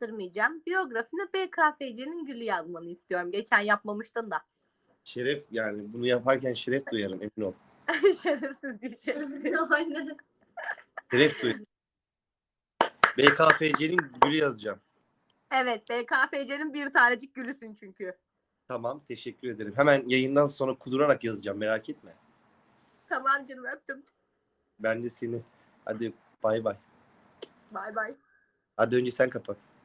yaptırmayacağım. Biyografine BKFC'nin gülü yazmanı istiyorum. Geçen yapmamıştın da. Şeref yani bunu yaparken şeref duyarım emin ol. Şerefsiz diyeceğim. Aynen. Şeref duyarım. BKFC'nin gülü yazacağım. Evet BKFC'nin bir tanecik gülüsün çünkü. Tamam teşekkür ederim. Hemen yayından sonra kudurarak yazacağım merak etme. Tamam canım öptüm. Ben de seni. Hadi bay bay. Bay bay. Hadi önce sen kapat.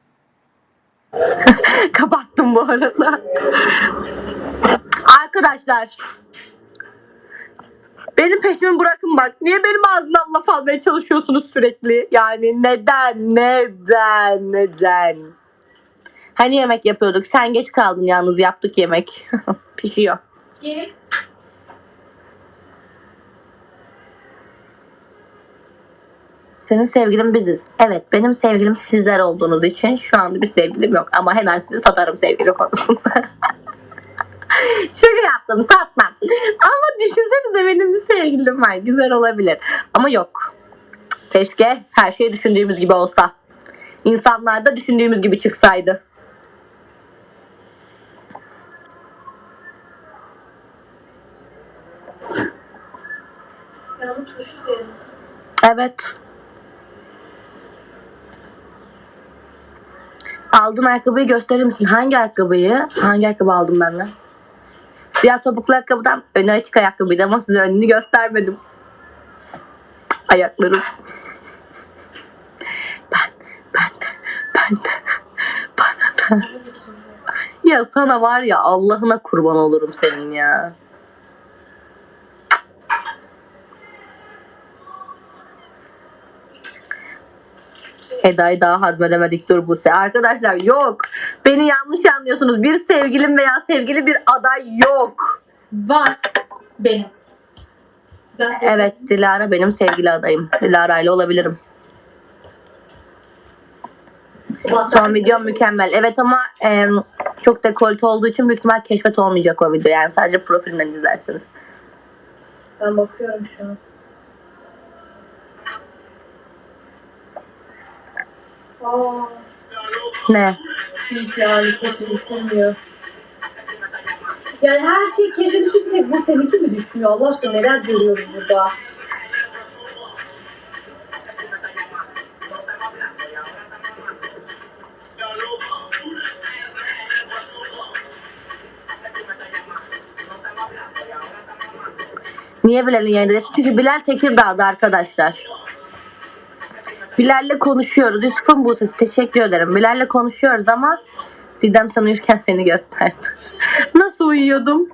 Kapattım bu arada. Arkadaşlar. Benim peşimi bırakın bak. Niye benim ağzımdan laf almaya çalışıyorsunuz sürekli? Yani neden? Neden? Neden? Hani yemek yapıyorduk? Sen geç kaldın yalnız yaptık yemek. Pişiyor. Senin sevgilin biziz. Evet benim sevgilim sizler olduğunuz için şu anda bir sevgilim yok. Ama hemen sizi satarım sevgili konusunda. Şöyle yaptım satmam. Ama düşünsenize benim bir sevgilim var. Güzel olabilir. Ama yok. Keşke her şey düşündüğümüz gibi olsa. İnsanlar da düşündüğümüz gibi çıksaydı. Evet. Aldığın ayakkabıyı gösterir misin? Hangi ayakkabıyı? Hangi ayakkabı aldım ben lan? Siyah topuklu ayakkabıdan önü açık ayakkabıydı ama size önünü göstermedim. Ayaklarım. Ben, ben de, ben bana da. Ya sana var ya Allah'ına kurban olurum senin ya. Eda'yı daha hazmedemedik dur Buse. Arkadaşlar yok. Beni yanlış anlıyorsunuz. Bir sevgilim veya sevgili bir aday yok. Var. Benim. Ben Evet Dilara benim sevgili adayım. Dilara ile olabilirim. Son videom mükemmel. Evet ama e, çok dekolte olduğu için büyük ihtimal keşfet olmayacak o video. Yani sadece profilinden izlersiniz. Ben bakıyorum şu an. Aa, Ne? hiç yani düşünmüyor. Yani her şey keşke düşüp tek bu seninki mi düşmüyor? Allah aşkına neler görüyoruz burada? Niye Bilal'in yayındayız? Çünkü Bilal Tekirdağ'da arkadaşlar. Bilal'le konuşuyoruz. Yusuf'un bu sesi. Teşekkür ederim. Bilal'le konuşuyoruz ama Didem sana uyurken seni gösterdi. Nasıl uyuyordum?